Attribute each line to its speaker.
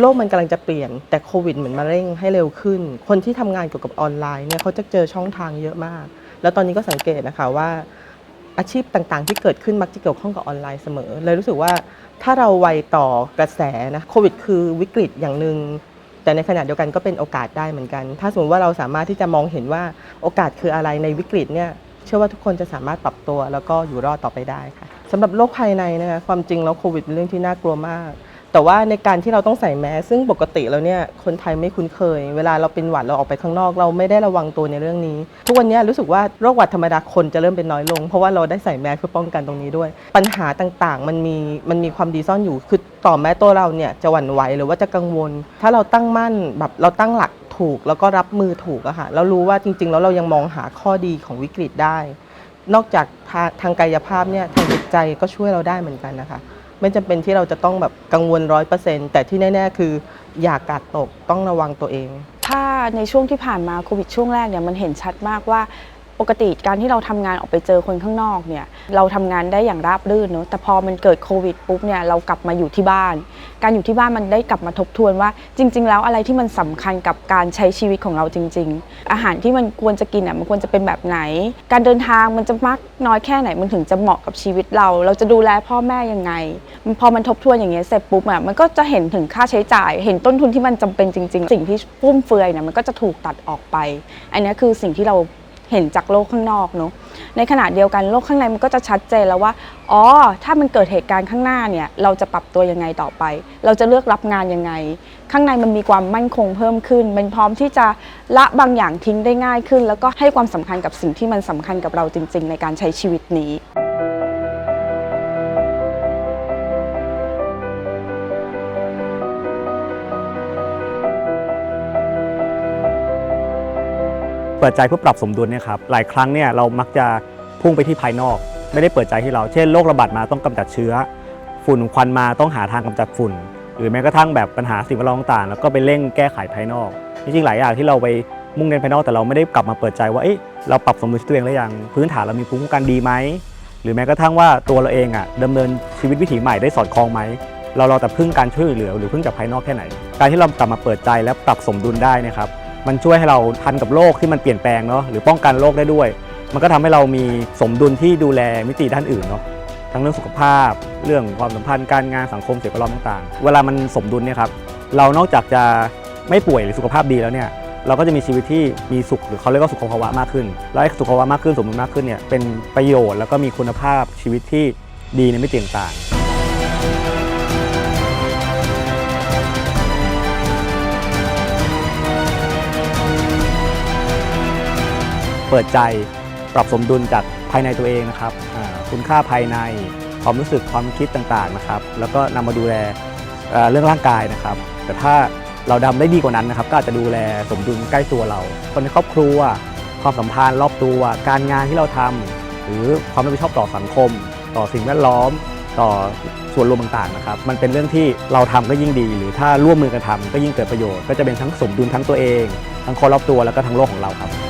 Speaker 1: โลกมันกำลังจะเปลี่ยน แต่โควิดเหมือนมาเร่งให้เร็วขึ้น คนที่ทำงานเกี่ยวกับออนไลน์เนี่ยเขาจะเจอช่องทางเยอะมาก แล้วตอนนี้ก็สังเกตนะคะว่าอาชีพต่างๆ ที่เกิดขึ้นมักจะเกี่ยวข้องกับออนไลน์เสมอ เลยรู้สึกว่าถ้าเราไวต่อกระแสนะโควิด คือวิกฤตอย่างหนึ่งแต่ในขณะเดียวกันก็เป็นโอกาสได้เหมือนกัน ถ้าสมมติว่าเราสามารถที่จะมองเห็นว่าโอกาสคืออะไรในวิกฤตเนี่ยเชื่อว่าทุกคนจะสามารถปรับตัว แล้วก็อยู่รอดต่อไปได้ค่ะสำหรับโรคภายในนะคะความจริงแล้วโควิดเป็นเรื่องที่น่ากลัวมาก แต่ว่าในการที่เราต้องใส่แมสซึ่งปกติแล้วเนี่ยคนไทยไม่คุ้นเคย เวลาเราเป็นหวัดเราออกไปข้างนอก เราไม่ได้ระวังตัวในเรื่องนี้ ทุกวันนี้รู้สึกว่าโรคหวัดธรรมดาคนจะเริ่มเป็นน้อยลง เพราะว่าเราได้ใส่แมสเพื่อป้องกันตรงนี้ด้วย ปัญหาต่างๆ มันมีมันมีความดีซ่อนอยู่คือต่อแม้ตัวเราเนี่ยจะหวั่นไหวหรือว่าจะกังวล ถ้าเราตั้งมั่นแบบเราตั้งหลักถูกแล้วก็รับมือถูกอะค่ะแล้วรู้ว่าจริง ๆ แล้วเรายังมองหาข้อดีของวิกฤตได้ นอกจากทาทางกายภาพเนี่ยทางจิตใจก็ช่วยเราได้เหมือนกันนะคะ ไม่จำเป็นที่เราจะต้องแบบกังวลร้อยเปอร์เซ็นต์แต่ที่แน่ ๆ คืออย่ากาดตกต้องระวังตัวเอง
Speaker 2: ถ้าในช่วงที่ผ่านมาโควิดช่วงแรกเนี่ยมันเห็นชัดมากว่า ปกติการที่เราทำงานออกไปเจอคนข้างนอกเนี่ยเราทำงานได้อย่างราบรื่นเนอะแต่พอมันเกิดโควิดปุ๊บเนี่ยเรากลับมาอยู่ที่บ้าน การอยู่ที่บ้านมันได้กลับมาทบทวนว่า จริง ๆ แล้วอะไรที่มันสำคัญกับการใช้ชีวิตของเราจริง ๆ อาหารที่มันควรจะกินอะมันควรจะเป็นแบบไหน การเดินทางมันจะมากน้อยแค่ไหนมันถึงจะเหมาะกับชีวิตเรา เราจะดูแลพ่อแม่ยังไง พอมันทบทวนอย่างเงี้ยเสร็จปุ๊บอะมันก็จะเห็นถึงค่าใช้จ่าย เห็นต้นทุนที่มันจำเป็นจริง ๆ สิ่งที่ฟุ่มเฟือยเนี่ยมันก็จะถูกตัดออกไป อันนี้คือสิ่งที่เรา เห็นจากโลกข้างนอกเนาะในขณะเดียวกันโลกข้างในมันก็จะชัดเจนแล้วว่าอ๋อถ้ามันเกิดเหตุการณ์ข้างหน้าเนี่ยเราจะปรับตัวยังไงต่อไป เราจะเลือกรับงานยังไง ข้างในมันมีความมั่นคงเพิ่มขึ้น มันพร้อมที่จะละบางอย่างทิ้งได้ง่ายขึ้น แล้วก็ให้ความสำคัญกับสิ่งที่มันสำคัญกับเราจริง ๆ ในการใช้ชีวิตนี้
Speaker 3: เปิดใจเพื่อปรับสมดุลเนี่ยครับหลายครั้งเนี่ยเรามักจะพุ่งไปที่ภายนอก ไม่ได้เปิดใจที่เรา เช่นโรคระบาดมาต้องกำจัดเชื้อ ฝุ่นควันมาต้องหาทางกำจัดฝุ่น หรือแม้กระทั่งแบบปัญหาสิ่งแวดล้อมต่างๆแล้วก็ไปเร่งแก้ไขภายนอกจริงๆหลายอย่างที่เราไปมุ่งเน้นภายนอกแต่เราไม่ได้กลับมาเปิดใจว่าเอ๊ะเราปรับสมดุลตัวเองหรือยังพื้นฐานเรามีภูมิคุ้มกันดีไหมหรือแม้กระทั่งว่าตัวเราเองอะดำเนินชีวิตวิถีใหม่ได้สอดคล้องไหมเราเราแต่พึ่งการช่วยเหลือ หรือพึ่งจากภายนอกแค่ไหน การที่เรากลับมาเปิดใจและปรับสมดุลได้นะครับ มันช่วยให้เราทันกับโลกที่มันเปลี่ยนแปลงเนาะหรือป้องกันโรคได้ด้วย มันก็ทำให้เรามีสมดุลที่ดูแลมิติด้านอื่นเนาะทั้งเรื่องสุขภาพ เรื่องความสัมพันธ์การงานสังคมสิ่งแวดล้อมต่างๆ เวลามันสมดุลเนี่ยครับเรานอกจากจะไม่ป่วยหรือสุขภาพดีแล้วเนี่ยเราก็จะมีชีวิตที่มีสุขหรือเขาเรียกว่าสุขภาวะมากขึ้น แล้วไอ้สุขภาวะมากขึ้นสมดุลมากขึ้นเนี่ยเป็นประโยชน์แล้วก็มีคุณภาพชีวิตที่ดีในมิติต่างๆ ปิดใจ ปรับสมดุลจากภายในตัวเองนะครับคุณค่าภายในความรู้สึกความคิดต่างๆนะครับ แล้วก็นำมาดูแลเเรื่องร่างกายนะครับ แต่ถ้าเราดำได้ดีกว่านั้นนะครับ ก็อาจจะดูแลสมดุลใกล้ตัวเรา คนในครอบครัว ความสัมพันธ์รอบตัว การงานที่เราทำหรือความรับผิดชอบต่อสังคม ต่อสิ่งแวดล้อม ต่อส่วนรวมต่างๆนะครับ มันเป็นเรื่องที่เราทำก็ยิ่งดี หรือถ้าร่วมมือกันทำก็ยิ่งเกิดประโยชน์ ก็จะเป็นทั้งสมดุลทั้งตัวเอง ทั้งคนรอบตัวแล้วก็ทั้งโลกของเราครับ